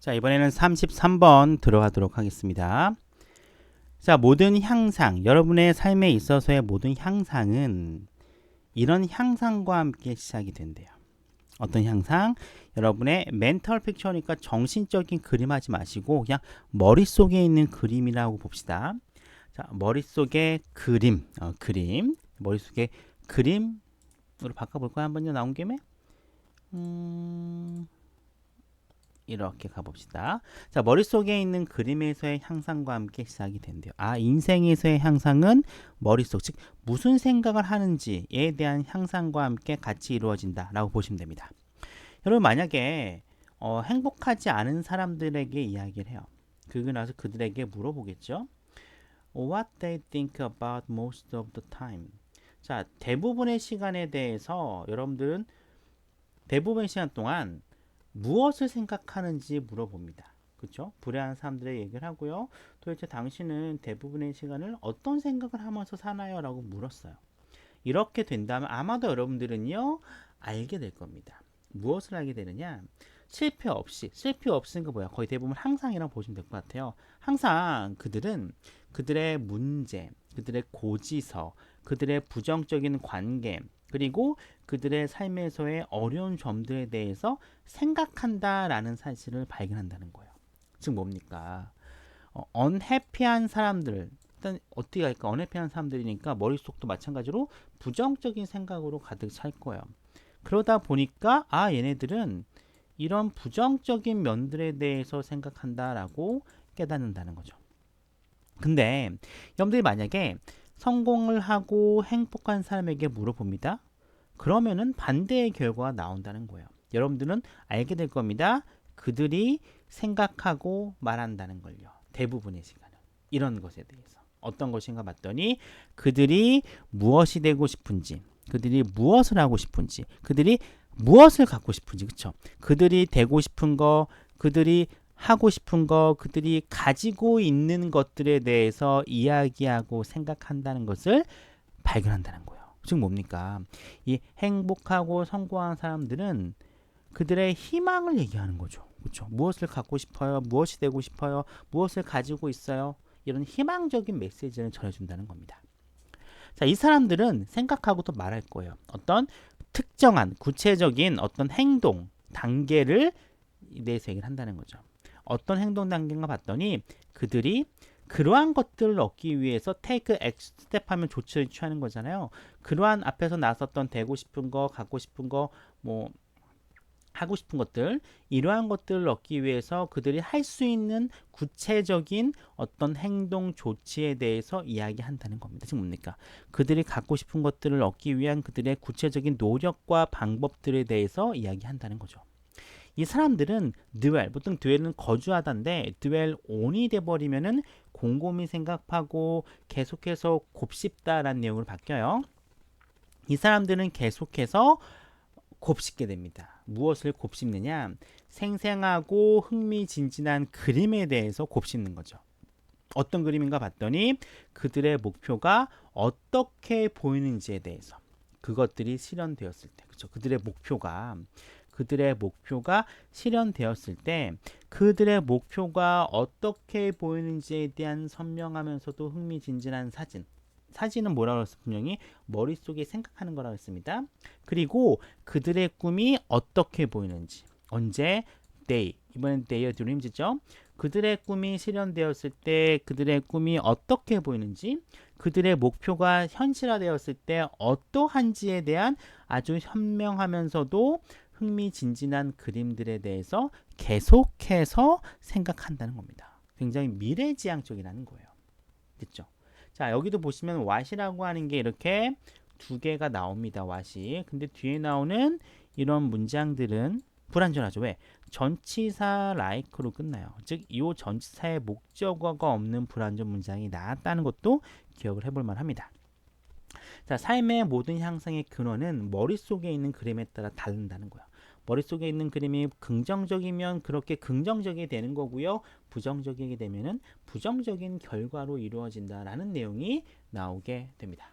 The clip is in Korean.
자, 이번에는 33번 들어가도록 하겠습니다. 자, 모든 향상, 여러분의 삶에 있어서의 모든 향상은 이런 향상과 함께 시작이 된대요. 어떤 향상? 여러분의 멘털 픽처니까 정신적인 그림 하지 마시고 그냥 머릿속에 있는 그림이라고 봅시다. 자, 머릿속에 그림, 어, 그림, 머릿속에 그림으로 바꿔볼까요? 한번요, 나온 김에? 음... 이렇게 가봅시다. 자, 머릿속에 있는 그림에서의 향상과 함께 시작이 된대요. 아, 인생에서의 향상은 머릿속, 즉 무슨 생각을 하는지에 대한 향상과 함께 같이 이루어진다 라고 보시면 됩니다. 여러분 만약에 어, 행복하지 않은 사람들에게 이야기를 해요. 그리고 나서 그들에게 물어보겠죠. What they think about most of the time. 자, 대부분의 시간에 대해서 여러분들은 대부분의 시간 동안 무엇을 생각하는지 물어봅니다. 그렇죠? 불행한 사람들의 얘기를 하고요. 도대체 당신은 대부분의 시간을 어떤 생각을 하면서 사나요? 라고 물었어요. 이렇게 된다면 아마도 여러분들은요. 알게 될 겁니다. 무엇을 알게 되느냐? 실패 없이 실패 없으니까 뭐야? 거의 대부분 항상이라고 보시면 될 것 같아요. 항상 그들은 그들의 문제, 그들의 고지서, 그들의 부정적인 관계, 그리고 그들의 삶에서의 어려운 점들에 대해서 생각한다라는 사실을 발견한다는 거예요. 즉 뭡니까? 어, 언해피한 사람들 일단 어떻게 할까? 언해피한 사람들이니까 머릿속도 마찬가지로 부정적인 생각으로 가득 찰 거예요. 그러다 보니까 아 얘네들은 이런 부정적인 면들에 대해서 생각한다라고 깨닫는다는 거죠. 근데 여러분들이 만약에 성공을 하고 행복한 사람에게 물어봅니다. 그러면은 반대의 결과가 나온다는 거예요. 여러분들은 알게 될 겁니다. 그들이 생각하고 말한다는 걸요. 대부분의 시간은. 이런 것에 대해서. 어떤 것인가 봤더니 그들이 무엇이 되고 싶은지, 그들이 무엇을 하고 싶은지, 그들이 무엇을 갖고 싶은지, 그쵸? 그들이 되고 싶은 거, 그들이 하고 싶은 거, 그들이 가지고 있는 것들에 대해서 이야기하고 생각한다는 것을 발견한다는 거예요. 즉 뭡니까? 이 행복하고 성공한 사람들은 그들의 희망을 얘기하는 거죠. 그렇죠? 무엇을 갖고 싶어요? 무엇이 되고 싶어요? 무엇을 가지고 있어요? 이런 희망적인 메시지를 전해준다는 겁니다. 자, 이 사람들은 생각하고 또 말할 거예요. 어떤 특정한 구체적인 어떤 행동 단계를 얘기를 한다는 거죠. 어떤 행동 단계인가 봤더니 그들이 그러한 것들을 얻기 위해서 take X 스텝 하면 조치를 취하는 거잖아요. 그러한 앞에서 나섰던 되고 싶은 거, 갖고 싶은 거, 뭐 하고 싶은 것들 이러한 것들을 얻기 위해서 그들이 할 수 있는 구체적인 어떤 행동 조치에 대해서 이야기한다는 겁니다. 지금 뭡니까? 그들이 갖고 싶은 것들을 얻기 위한 그들의 구체적인 노력과 방법들에 대해서 이야기한다는 거죠. 이 사람들은 드웰 보통 드웰은 거주하다인데 드웰 온이 돼버리면은 곰곰이 생각하고 계속해서 곱씹다라는 내용으로 바뀌어요. 이 사람들은 계속해서 곱씹게 됩니다. 무엇을 곱씹느냐? 생생하고 흥미진진한 그림에 대해서 곱씹는 거죠. 어떤 그림인가 봤더니 그들의 목표가 어떻게 보이는지에 대해서 그것들이 실현되었을 때, 그렇죠? 그들의 목표가 그들의 목표가 실현되었을 때 그들의 목표가 어떻게 보이는지에 대한 선명하면서도 흥미진진한 사진. 사진은 뭐라고 했어 분명히 머릿속에 생각하는 거라고 했습니다. 그리고 그들의 꿈이 어떻게 보이는지 언제 day 이번엔 day의 dreams죠. 그들의 꿈이 실현되었을 때 그들의 꿈이 어떻게 보이는지 그들의 목표가 현실화되었을 때 어떠한지에 대한 아주 현명하면서도 흥미진진한 그림들에 대해서 계속해서 생각한다는 겁니다. 굉장히 미래지향적이라는 거예요. 됐죠? 자, 여기도 보시면 왓이라고 하는 게 이렇게 두 개가 나옵니다. 왓이. 근데 뒤에 나오는 이런 문장들은 불완전하죠. 왜? 전치사 like로 끝나요. 즉, 이 전치사의 목적어가 없는 불완전 문장이 나왔다는 것도 기억을 해볼 만합니다. 자, 삶의 모든 향상의 근원은 머릿속에 있는 그림에 따라 다른다는 거예요. 머릿속에 있는 그림이 긍정적이면 그렇게 긍정적이 되는 거고요. 부정적이게 되면은 부정적인 결과로 이루어진다라는 내용이 나오게 됩니다.